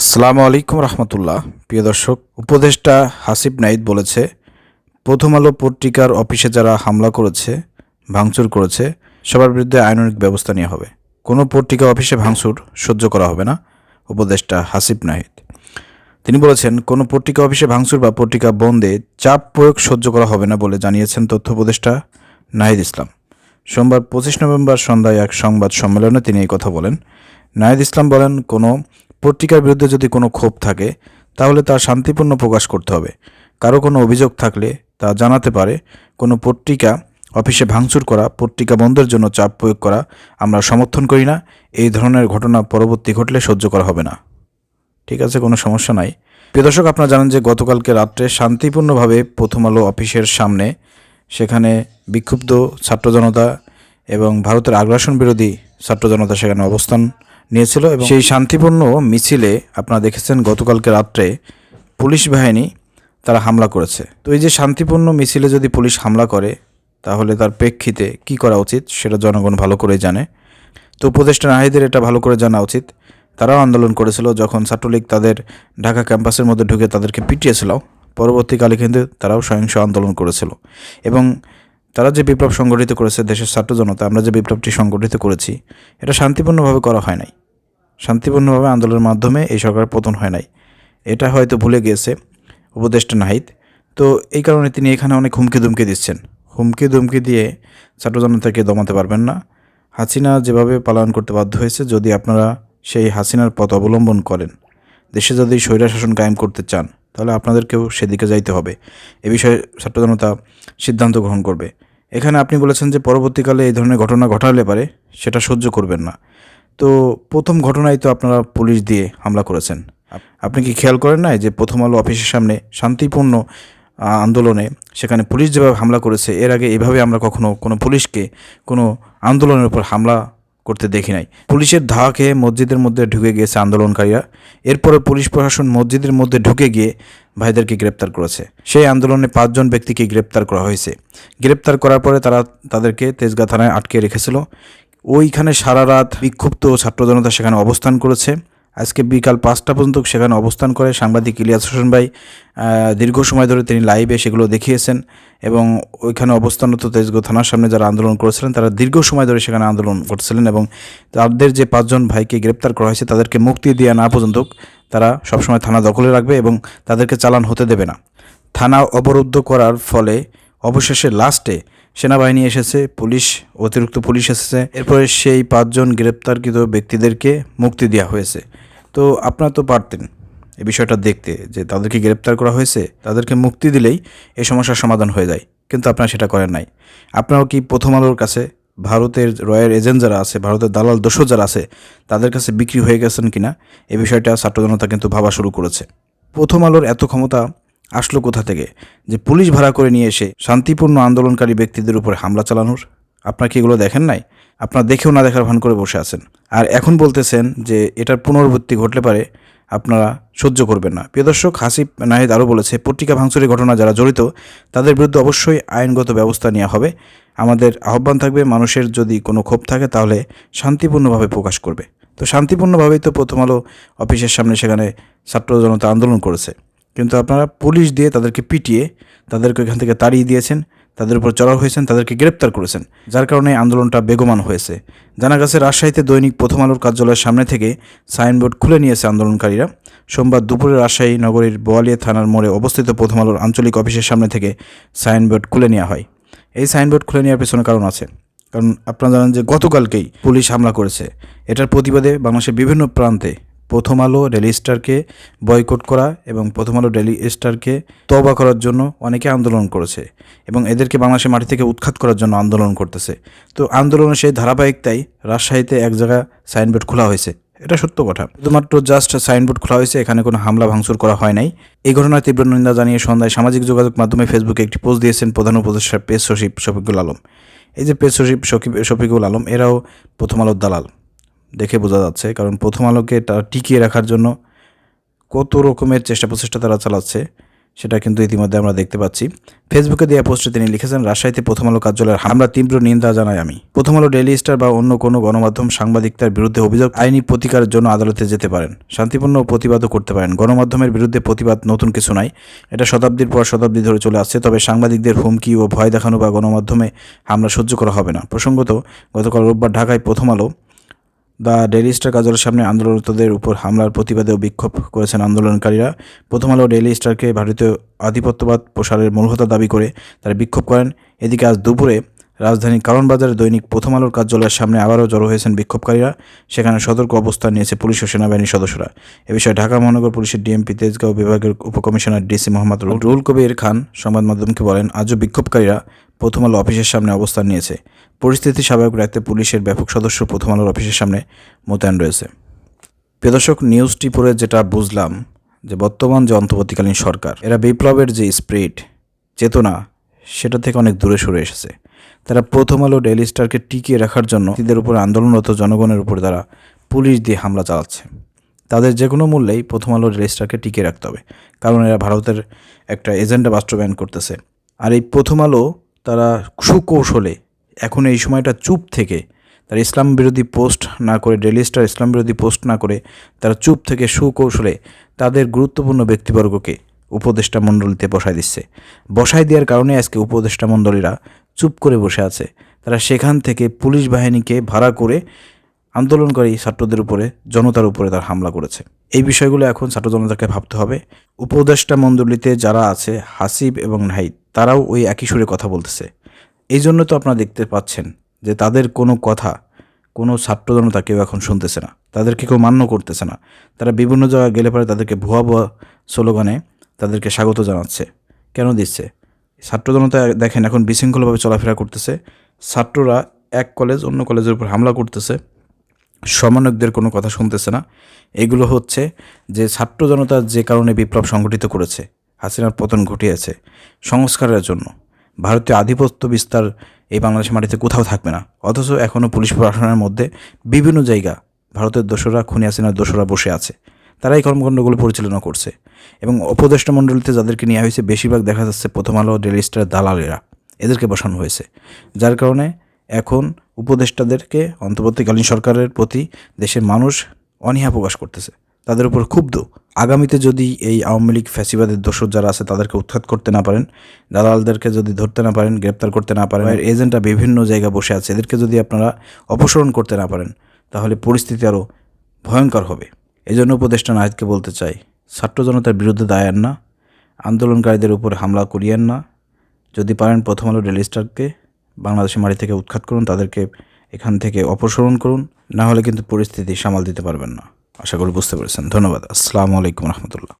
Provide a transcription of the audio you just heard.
আসসালামু আলাইকুম রহমতুল্লাহ। প্রিয় দর্শক, উপদেষ্টা হাসিব নাইদ বলেছে, প্রথম আলো পত্রিকার অফিসে যারা হামলা করেছে, ভাঙচুর করেছে, সবার বিরুদ্ধে আইনানুগ ব্যবস্থা নেওয়া হবে। কোনো পত্রিকা অফিসে ভাঙচুর সহ্য করা হবে না, উপদেষ্টা হাসিব নাহিদ তিনি বলেছেন, কোনো পত্রিকা অফিসে ভাঙচুর বা পত্রিকা বন্ধে চাপ প্রয়োগ সহ্য করা হবে না বলে জানিয়েছেন তথ্য উপদেষ্টা নাহিদ ইসলাম। সোমবার পঁচিশ নভেম্বর সন্ধ্যায় এক সংবাদ সম্মেলনে তিনি এই কথা বলেন। নাহিদ ইসলাম বলেন, কোনো পত্রিকার বিরুদ্ধে যদি কোনো ক্ষোভ থাকে, তাহলে তা শান্তিপূর্ণ প্রকাশ করতে হবে। কারও কোনো অভিযোগ থাকলে তা জানাতে পারে। কোনো পত্রিকা অফিসে ভাঙচুর করা, পত্রিকা বন্ধের জন্য চাপ প্রয়োগ করা আমরা সমর্থন করি না। এই ধরনের ঘটনা পরবর্তী ঘটলে সহ্য করা হবে না। ঠিক আছে, কোনো সমস্যা নাই। প্রিয় দর্শক, আপনারা জানেন যে গতকালকে রাত্রে শান্তিপূর্ণভাবে প্রথম আলো অফিসের সামনে সেখানে বিক্ষুব্ধ ছাত্র জনতা এবং ভারতের আগ্রাসন বিরোধী ছাত্র জনতা সেখানে অবস্থান নিয়েছিল এবং সেই শান্তিপূর্ণ মিছিলে আপনারা দেখেছেন গতকালকে রাত্রে পুলিশ বাহিনী তারা হামলা করেছে। তো এই যে শান্তিপূর্ণ মিছিলে যদি পুলিশ হামলা করে, তাহলে তার প্রেক্ষিতে কি করা উচিত সেটা জনগণ ভালো করেই জানে। তো উপদেষ্টা নাহিদের এটা ভালো করে জানা উচিত। তারাও আন্দোলন করেছিল যখন ছাত্রলীগ তাদের ঢাকা ক্যাম্পাসের মধ্যে ঢুকে তাদেরকে পিটিয়েছিল। পরবর্তীকালে কিন্তু তারাও সহিংস আন্দোলন করেছিল। এবং তারা যে বিপ্লব সংগঠিত করেছে দেশের ছাত্র জনতা, আমরা যে বিপ্লবটি সংগঠিত করেছি, এটা শান্তিপূর্ণভাবে করা হয় নাই। শান্তিপূর্ণভাবে আন্দোলনের মাধ্যমে এই সরকার পতন হয় নাই। এটা হয়তো ভুলে গিয়েছে উপদেষ্টা নাহিদ। তো এই কারণে তিনি এখানে অনেক হুমকি দুমকি দিচ্ছেন। হুমকি দুমকি দিয়ে ছাত্র জনতাকে দমাতে পারবেন না। হাসিনা যেভাবে পালন করতে বাধ্য হয়েছে, যদি আপনারা সেই হাসিনার পথ অবলম্বন করেন, দেশে যদি স্বৈরা শাসন কায়েম করতে চান, তাহলে আপনাদেরকেও সেদিকে যাইতে হবে। এ বিষয়ে ছাত্র জনতা সিদ্ধান্ত গ্রহণ করবে। এখানে আপনি বলেছেন যে পরবর্তীকালে এই ধরনের ঘটনা ঘটালে পারে, সেটা সহ্য করবেন না। তো প্রথম ঘটনায় তো আপনারা পুলিশ দিয়ে হামলা করেছেন। আপনি কি খেয়াল করেন না যে প্রথম আলো অফিসের সামনে শান্তিপূর্ণ আন্দোলনে সেখানে পুলিশ যেভাবে হামলা করেছে, এর আগে এভাবে আমরা কখনো কোনো পুলিশকে কোনো আন্দোলনের উপর হামলা করতে দেখি নাই। পুলিশের ধাওয়া খেয়ে মসজিদের মধ্যে ঢুকে গিয়েছে আন্দোলনকারীরা। এরপরে পুলিশ প্রশাসন মসজিদের মধ্যে ঢুকে গিয়ে ভাইদেরকে গ্রেপ্তার করেছে। সেই আন্দোলনে পাঁচজন ব্যক্তিকে গ্রেপ্তার করা হয়েছে। গ্রেপ্তার করার পরে তারা তাদেরকে তেজগাঁ থানায় আটকে রেখেছিল। ওইখানে সারা রাত বিক্ষুব্ধ ছাত্র জনতা সেখানে অবস্থান করেছে। আজকে বিকাল পাঁচটা পর্যন্ত সেখানে অবস্থান করে। সাংবাদিক ইলিয়াস হোসেন ভাই দীর্ঘ সময় ধরে তিনি লাইভে সেগুলো দেখিয়েছেন এবং ওইখানে অবস্থানরত তেজগাঁও থানার সামনে যারা আন্দোলন করেছিলেন, তারা দীর্ঘ সময় ধরে সেখানে আন্দোলন করছিলেন এবং তাদের যে পাঁচজন ভাইকে গ্রেপ্তার করা হয়েছে, তাদেরকে মুক্তি দেওয়া না পর্যন্ত তারা সবসময় থানা দখলে রাখবে এবং তাদেরকে চালান হতে দেবে না। থানা অবরুদ্ধ করার ফলে অবশেষে লাস্টে সেনাবাহিনী এসেছে, পুলিশ, অতিরিক্ত পুলিশ এসেছে। এরপরে সেই পাঁচজন গ্রেপ্তারকৃত ব্যক্তিদেরকে মুক্তি দেওয়া হয়েছে। তো আপনারা তো পারতেন এই বিষয়টা দেখতে যে তাদেরকে গ্রেপ্তার করা হয়েছে, তাদেরকে মুক্তি দিলেই এই সমস্যার সমাধান হয়ে যায়। কিন্তু আপনারা সেটা করেন নাই। আপনারাও কি প্রথম আলোর কাছে ভারতের রয়্যাল এজেন্ট যারা আছে, ভারতের দালাল দোষর যারা আছে, তাদের কাছে বিক্রি হয়ে গেছেন কিনা? এ বিষয়টা ছাত্র জনতা কিন্তু ভাবা শুরু করেছে। প্রথম আলোর এত ক্ষমতা আসলো কোথা থেকে? যে পুলিশ ভাড়া করে নিয়ে এসে শান্তিপূর্ণ আন্দোলনকারী ব্যক্তিদের উপরে হামলা চালানোর? আপনারা কি এগুলো দেখেন নাই? আপনার দেখেও না দেখার ভান করে বসে আছেন। আর এখন বলতেছেন যে এটার পুনরাবৃত্তি ঘটলে পারে, আপনারা সহ্য করবেন না। প্রিয় দর্শক, হাসিব নাহিদ আরও বলেছে, পত্রিকা ভাঙচুরের ঘটনা যারা জড়িত, তাদের বিরুদ্ধে অবশ্যই আইনগত ব্যবস্থা নেওয়া হবে। আমাদের আহ্বান থাকবে, মানুষের যদি কোনো ক্ষোভ থাকে তাহলে শান্তিপূর্ণভাবে প্রকাশ করবে। তো শান্তিপূর্ণভাবেই তো প্রথম আলো অফিসের সামনে সেখানে ছাত্র জনতা আন্দোলন করেছে। কিন্তু আপনারা পুলিশ দিয়ে তাদেরকে পিটিয়ে তাদেরকে এখান থেকে তাড়িয়ে দিয়েছেন, তাদের উপর চড়াও হয়েছেন, তাদেরকে গ্রেপ্তার করেছেন। যার কারণে আন্দোলনটা বেগমান হয়েছে। জানা গেছে, রাজশাহীতে দৈনিক প্রথম আলোর কার্যালয়ের সামনে থেকে সাইনবোর্ড খুলে নিয়েছে আন্দোলনকারীরা। সোমবার দুপুরে রাজশাহী নগরীর বোয়ালিয়া থানার মোড়ে অবস্থিত প্রথম আলোর আঞ্চলিক অফিসের সামনে থেকে সাইনবোর্ড খুলে নেওয়া হয়। এই সাইনবোর্ড খুলে নেওয়ার পেছনে কারণ আছে। কারণ আপনারা জানেন যে গতকালকেই পুলিশ হামলা করেছে। এটার প্রতিবাদে বাংলাদেশের বিভিন্ন প্রান্তে প্রথম আলো ডেলি স্টারকে বয়কট করা এবং প্রথম আলো ডেলি স্টারকে তবা করার জন্য অনেকে আন্দোলন করেছে এবং এদেরকে বাংলাদেশের মাটি থেকে উৎখাত করার জন্য আন্দোলন করতেছে। তো আন্দোলনের সেই ধারাবাহিকতাই রাজশাহীতে এক জায়গা সাইনবোর্ড খোলা হয়েছে। এটা সত্য কথা। শুধুমাত্র জাস্ট সাইনবোর্ড খোলা হয়েছে, এখানে কোনো হামলা ভাঙচুর করা হয় নাই। এই ঘটনার তীব্র নিন্দা জানিয়ে সন্ধ্যায় সামাজিক যোগাযোগ মাধ্যমে ফেসবুকে একটি পোস্ট দিয়েছেন প্রধান উপদেষ্টা পেশ সচিব শফিকুল আলম। এই যে পেশ সচিব শফিকুল আলম, এরাও প্রথম আলোর দালাল। দেখে বোঝা যাচ্ছে। কারণ প্রথম আলোকে তারা টিকিয়ে রাখার জন্য কত রকমের চেষ্টা প্রচেষ্টা তারা চালাচ্ছে, সেটা কিন্তু ইতিমধ্যে আমরা দেখতে পাচ্ছি। ফেসবুকে দেওয়া পোস্টে তিনি লিখেছেন, রাজশাহীতে প্রথম আলো কার্যালয়ের হামলা তীব্র নিন্দা জানাই আমি। প্রথম আলো ডেইলি স্টার বা অন্য কোনো গণমাধ্যম সাংবাদিকতার বিরুদ্ধে অভিযোগ, আইনি প্রতিকারের জন্য আদালতে যেতে পারেন। শান্তিপূর্ণ প্রতিবাদও করতে পারেন। গণমাধ্যমের বিরুদ্ধে প্রতিবাদ নতুন কিছু নাই। এটা শতাব্দীর পর শতাব্দী ধরে চলে আসছে। তবে সাংবাদিকদের হুমকি ও ভয় দেখানো বা গণমাধ্যমে হামলা সহ্য করা হবে না। প্রসঙ্গত, গতকাল রোববার ঢাকায় প্রথম আলো দ্য ডেইলি স্টার কার্যালয়ের সামনে আন্দোলনরতদের উপর হামলার প্রতিবাদে বিক্ষোভ করেছেন আন্দোলনকারীরা। প্রথম আলো ডেইলি স্টারকে ভারতীয় আধিপত্যবাদ প্রসারের মূলহতা দাবি করে তারা বিক্ষোভ করেন। এদিকে আজ দুপুরে রাজধানীর কারণ বাজারে দৈনিক প্রথম আলোর কার্যালয়ের সামনে আবারও জড়ো হয়েছেন বিক্ষোভকারীরা। সেখানে সতর্ক অবস্থান নিয়েছে পুলিশ ও সেনাবাহিনীর সদস্যরা। এ বিষয়ে ঢাকা মহানগর পুলিশের ডিএমপি তেজগাঁও বিভাগের উপকমিশনার ডিসি মোহাম্মদ রুল কবির খান, সংবাদ মাধ্যমকে বলেন, আজও বিক্ষোভকারীরা প্রথম আলো অফিসের সামনে অবস্থান নিয়েছে। পরিস্থিতি স্বাভাবিক রাখতে পুলিশের ব্যাপক সদস্য প্রথম আলোর অফিসের সামনে মোতায়েন রয়েছে। প্রিয় দর্শক, নিউজটি পড়ে যেটা বুঝলাম যে বর্তমান যে অন্তর্বর্তীকালীন সরকার, এরা বিপ্লবের যে স্পিরিট, চেতনা, সেটা থেকে অনেক দূরে সরে এসেছে। তারা প্রথম আলো ডেইলি স্টারকে টিকিয়ে রাখার জন্য এদের উপর আন্দোলনরত জনগণের উপর তারা পুলিশ দিয়ে হামলা চালাচ্ছে। তাদের যে কোনো মূল্যেই প্রথম আলো ডেইলি স্টারকে টিকিয়ে রাখতে হবে, কারণ এরা ভারতের একটা এজেন্ডা বাস্তবায়ন করতেছে। আর এই প্রথম আলো তারা সুকৌশলে এখন এই সময়টা চুপ থেকে তারা ইসলাম বিরোধী পোস্ট না করে ডেলি স্টার ইসলাম বিরোধী পোস্ট না করে তারা চুপ থেকে সুকৌশলে তাদের গুরুত্বপূর্ণ ব্যক্তিবর্গকে উপদেষ্টা মণ্ডলীতে বসায় দিচ্ছে। বসায় দেওয়ার কারণে আজকে উপদেষ্টা মণ্ডলীরা চুপ করে বসে আছে। তারা সেখান থেকে পুলিশ বাহিনীকে ভাড়া করে আন্দোলনকারী ছাত্রদের উপরে, জনতার উপরে তার হামলা করেছে। এই বিষয়গুলো এখন ছাত্র জনতাকে ভাবতে হবে। উপদেষ্টা মণ্ডলীতে যারা আছে, হাসিব এবং নাহিদ, তারাও ওই একই সুরে কথা বলতেছে। এই জন্য তো আপনারা দেখতে পাচ্ছেন যে তাদের কোনো কথা, কোনো ছাত্র জনতা কেউ এখন শুনতেছে না। তাদেরকে কেউ মান্য করতেছে না। তারা বিভিন্ন জায়গায় গেলে পরে তাদেরকে ভুয়া ভুয়া স্লোগানে তাদেরকে স্বাগত জানাচ্ছে। কেন দিচ্ছে? ছাত্র জনতা দেখেন এখন বিশৃঙ্খলভাবে চলাফেরা করতেছে। ছাত্ররা এক কলেজ অন্য কলেজের উপর হামলা করতেছে। সমন্বয়কদের কোনো কথা শুনতেছে না। এগুলো হচ্ছে যে ছাত্র জনতা যে কারণে বিপ্লব সংগঠিত করেছে, হাসিনার পতন ঘটিয়েছে সংস্কারের জন্য। ভারতীয় আধিপত্য বিস্তার এই বাংলাদেশের মাটিতে কোথাও থাকবে না। অথচ এখনও পুলিশ প্রশাসনের মধ্যে বিভিন্ন জায়গা ভারতের দোসরা খুনি হাসিনার দোসরা বসে আছে। তারা এই কর্মকাণ্ডগুলো পরিচালনা করছে। এবং উপদেষ্টা মণ্ডলীতে যাদেরকে নেওয়া হয়েছে, বেশিরভাগ দেখা যাচ্ছে প্রথম আলো ডেলি স্টার, দালালেরা এদেরকে বসানো হয়েছে। যার কারণে এখন উপদেষ্টাদেরকে অন্তর্বর্তীকালীন সরকারের প্রতি দেশের মানুষ অনীহা প্রকাশ করতেছে। তাদের উপর ক্ষুব্ধ। আগামীতে যদি এই আওয়ামী লীগ ফ্যাসিবাদের দোষর যারা আছে তাদেরকে উৎখাত করতে না পারেন দালালদেরকে যদি ধরতে না পারেন গ্রেপ্তার করতে না পারেন এর এজেন্টরা বিভিন্ন জায়গায় বসে আছে এদেরকে যদি আপনারা অপসারণ করতে না পারেন তাহলে পরিস্থিতি আরও ভয়ঙ্কর হবে। এই জন্য উপদেষ্টা নাহিদকে বলতে চাই ছাত্র জনতার বিরুদ্ধে দায়ান না আন্দোলনকারীদের উপর হামলা করিয়েন না। যদি পারেন প্রথম আলো ডেলি স্টারকে বাংলাদেশের মাটি থেকে উৎখাত করুন তাদেরকে এখান থেকে অপসারণ করুন না হলে কিন্তু পরিস্থিতি সামাল দিতে পারবেন না। আশা করি বুঝতে পেরেছেন। ধন্যবাদ। আসসালামু আলাইকুম রহমতুল্লাহ।